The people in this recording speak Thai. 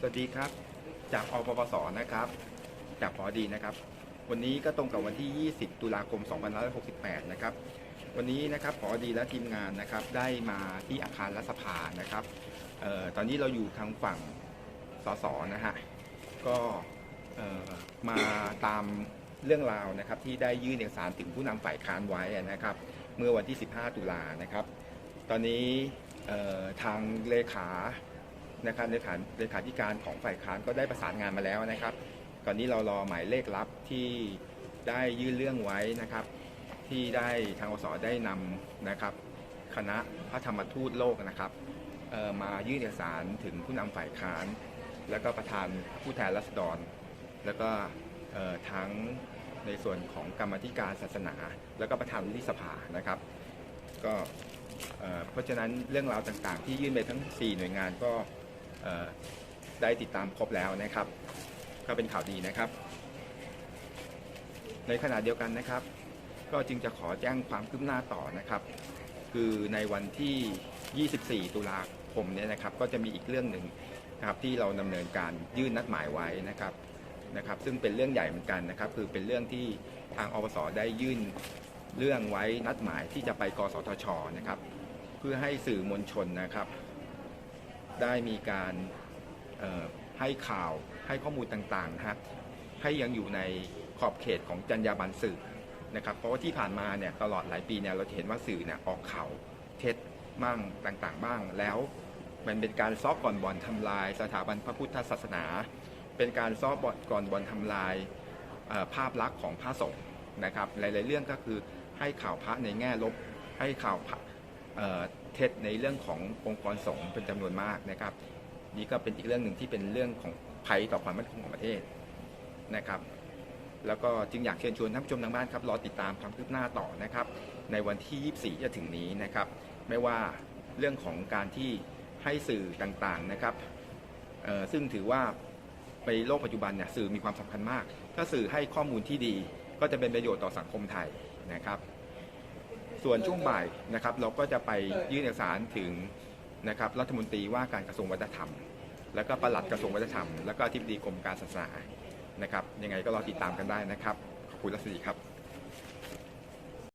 สวัสดีครับ จากอปปสนะครับ จากพอดีนะครับ วันนี้ก็ตรงกับวันที่ 20 ตุลาคม 2568 นะครับ วันนี้นะครับพอดีและทีมงานนะครับได้มาที่อาคารรัฐสภานะครับออตอนนี้เราอยู่ทางฝั่งสสนะฮะก็มาตามเรื่องราวนะครับที่ได้ยื่นเอกสารถึงผู้นำฝ่ายค้านไว้นะครับ เมื่อวันที่ 15 ตุลานะครับ ตอนนี้ทางเลขา นะครับเลขานเลขาธิการของฝ่ายค้านก็ได้ประสานงานมาแล้วนะครับตอนนี้เรารอหมายเลขลับที่ได้ยื่นเรื่องไว้นะครับ ที่ได้ทางอสได้นำนะครับ คณะพระธรรมทูตโลกนะครับมายื่นเอกสารถึงผู้นำฝ่ายค้าน แล้วก็ประธานผู้แทนรัษฎร แล้วก็ทั้งในส่วนของกรรมธิการศาสนา แล้วก็ประธานวุฒิสภานะครับ ก็เพราะฉะนั้นเรื่องราวต่างๆ ที่ยื่นไปทั้ง 4 หน่วยงานก็ ได้ติดตามครบแล้วนะครับ ก็เป็นข่าวดีนะครับ ในขณะเดียวกันนะครับ ก็จึงจะขอแจ้งความคืบหน้าต่อนะครับ คือในวันที่ 24 ตุลาคมเนี่ยนะครับ ก็จะมีอีกเรื่องหนึ่งนะครับที่เราดำเนินการยื่นนัดหมายไว้นะครับนะครับ ซึ่งเป็นเรื่องใหญ่เหมือนกันนะครับ คือเป็นเรื่องที่ทางอปสได้ยื่นเรื่องไว้นัดหมายที่จะไปกสทชนะครับ เพื่อให้สื่อมวลชนนะครับ ได้มีการให้ข่าวให้ข้อมูลต่างๆนะครับให้ยังอยู่ในขอบเขตของจรรยาบรรณสื่อนะครับเพราะว่าที่ผ่านมาเนี่ยตลอดหลายปีเนี่ยเราจะเห็นว่าสื่อเนี่ยออกข่าวเท็จบ้างต่างๆ บ้างแล้ว มันเป็นการซอกก่อนบอลทำลาย สถาบันพระพุทธศาสนา เป็นการซอกบอลก่อนบอลทำลายภาพลักษณ์ของพระสงฆ์นะครับหลายๆเรื่องก็คือให้ข่าวพระในแง่ลบให้ข่าวพระ เท็จในเรื่องขององค์กรสงฆ์เป็นจำนวนมากนะครับ นี่ก็เป็นอีกเรื่องหนึ่งที่เป็นเรื่องของภัยต่อความมั่นคงของประเทศนะครับ แล้วก็จึงอยากเชิญชวนท่านผู้ชมทางบ้านครับรอติดตามความคืบหน้าต่อนะครับ ในวันที่ 24 จะถึงนี้นะครับ ไม่ว่าเรื่องของการที่ให้สื่อต่างๆนะครับซึ่งถือว่าในโลกปัจจุบันเนี่ยสื่อมีความสำคัญมาก ถ้าสื่อให้ข้อมูลที่ดีก็จะเป็นประโยชน์ต่อสังคมไทยนะครับ ส่วนช่วงบ่ายนะครับเราก็จะไปยื่นเอกสารถึงนะครับรัฐมนตรีว่าการกระทรวงวัฒนธรรม แล้วก็ปลัดกระทรวงวัฒนธรรม แล้วก็ทิบดีกรมการศาสนานะครับยังไงก็รอติดตามกันได้นะครับ ขอบคุณรัศดีครับ